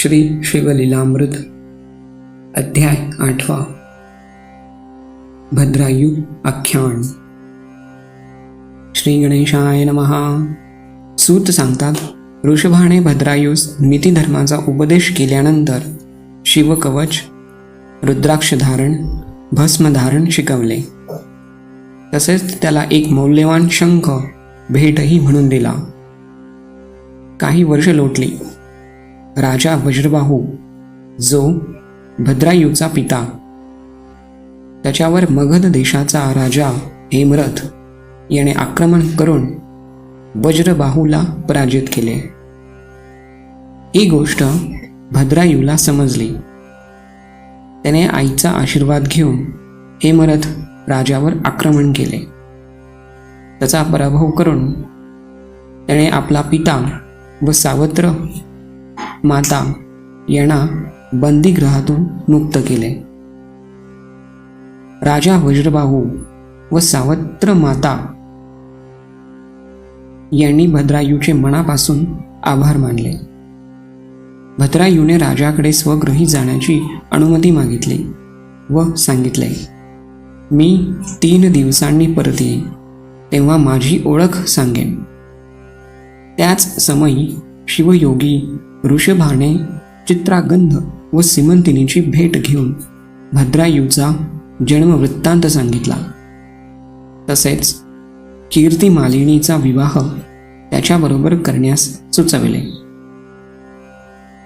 श्री शिवलीलामृत अध्याय आठवा. भद्रायू आख्यान. श्री गणेशाय नमहा सूत सांगतात ऋषभाने भद्रायूस नीतिधर्माचा उपदेश केल्यानंतर शिवकवच रुद्राक्षधारण भस्मधारण शिकवले. तसेच त्याला एक मौल्यवान शंख भेटही म्हणून दिला. काही वर्ष लोटली. राजा वज्रबाहू जो भद्रायूचा पिता. त्याच्यावर मगध देशाचा राजा हेमरथ याने आक्रमण करून वज्रबाहूला पराजित केले. ही गोष्ट भद्रायूला समजली. त्याने आईचा आशीर्वाद घेऊन हेमरथ राजावर आक्रमण केले. त्याचा पराभव करून त्याने आपला पिता व सावत्र माता यांना बंदीगृहातून मुक्त केले. राजा वज्रबाहू व सावत्र माता यांनी भद्रायूचे मनापासून आभार मानले. भद्रायूने राजाकडे स्वगृही जाण्याची अनुमती मागितली व सांगितले मी तीन दिवसांनी परत येईन तेव्हा माझी ओळख सांगेन. त्याच समयी शिवयोगी ऋषभाने चित्रागंध व सिमंतिनीची भेट घेऊन भद्रायूचा जन्मवृत्तांत सांगितला. तसेच कीर्ती मालिनीचा विवाह त्याच्याबरोबर करण्यास सुचविले.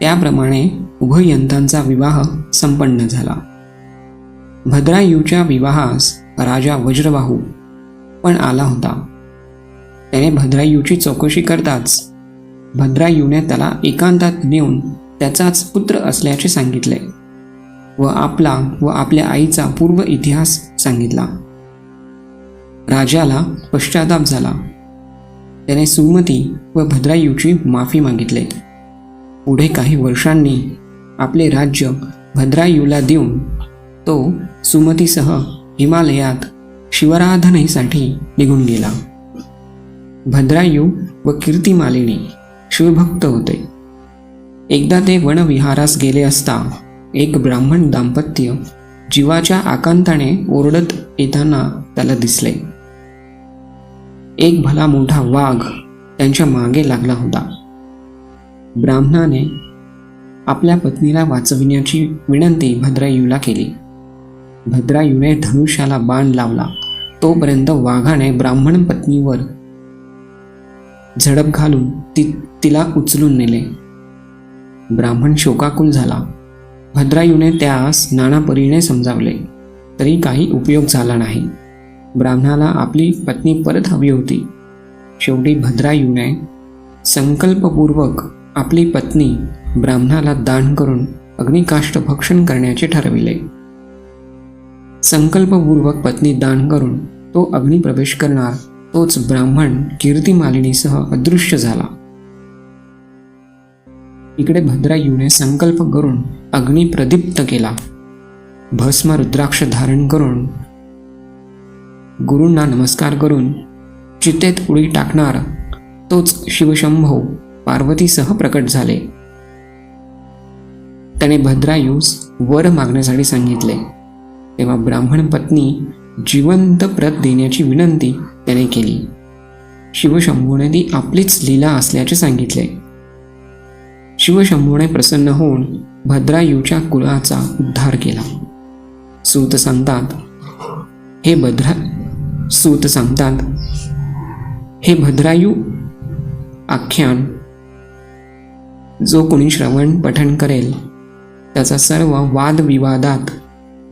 त्याप्रमाणे उभयंतांचा विवाह संपन्न झाला. भद्रायूच्या विवाहास राजा वज्रबाहू पण आला होता. त्याने भद्रायूची चौकशी करताच भद्रायूने त्याला एकांतात नेऊन त्याचाच पुत्र असल्याचे सांगितले व आपला व आपल्या आईचा पूर्व इतिहास सांगितला. राजाला पश्चाताप झाला. त्याने सुमती व भद्रायूची माफी मागितले. पुढे काही वर्षांनी आपले राज्य भद्रायूला देऊन तो सुमतीसह हिमालयात शिवराधनेसाठी निघून गेला. भद्रायू व कीर्तिमालिनी शिवभक्त होते. एकदा ते वनविहारास गेले असता एक ब्राह्मण दाम्पत्य जीवाच्या आकांताने ओरडत येताना त्याला दिसले. एक भला मोठा वाघ त्यांच्या मागे लागला होता. ब्राह्मणाने आपल्या पत्नीला वाचविण्याची विनंती भद्रायूला केली. भद्रायूने धनुष्याला बाण लावला. तोपर्यंत वाघाने ब्राह्मण पत्नीवर झडप घालून ती तिला उचलून नेले. ब्राह्मण शोकाकुल झाला. भद्रायूने त्यास नानापरीने समजावले तरी काही उपयोग झाला नाही. ब्राह्मणाला आपली पत्नी परत हवी होती. शेवटी भद्रायूने संकल्पपूर्वक आपली पत्नी ब्राह्मणाला दान करून अग्निकाष्ट भक्षण करण्याचे ठरविले. संकल्पपूर्वक पत्नी दान करून तो अग्निप्रवेश करणार. तोच ब्राह्मण कीर्तिमालिनीसह अदृश्य झाला. इकडे भद्रायूने संकल्प करून अग्नी प्रदीप्त केला. भस्म रुद्राक्ष धारण करून गुरूंना नमस्कार करून चितेत उडी टाकणार तोच शिवशंभो पार्वतीसह प्रकट झाले. त्याने भद्रायूस वर मागण्यासाठी सांगितले. तेव्हा ब्राह्मण पत्नी जिवंत प्रत देण्याची विनंती त्याने केली. शिवशंभूने ती आपलीच लीला असल्याचे सांगितले. शिवशंभूने प्रसन्न होऊन भद्रायूच्या कुळाचा उद्धार केला. सूत सांगतात हे भद्रा सूत सांगतात हे भद्रायू आख्यान जो कोणी श्रवण पठण करेल त्याचा सर्व वादविवादात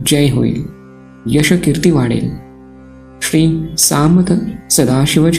जय होईल. यशकीर्ती वाढेल श्री सामत सदाशिव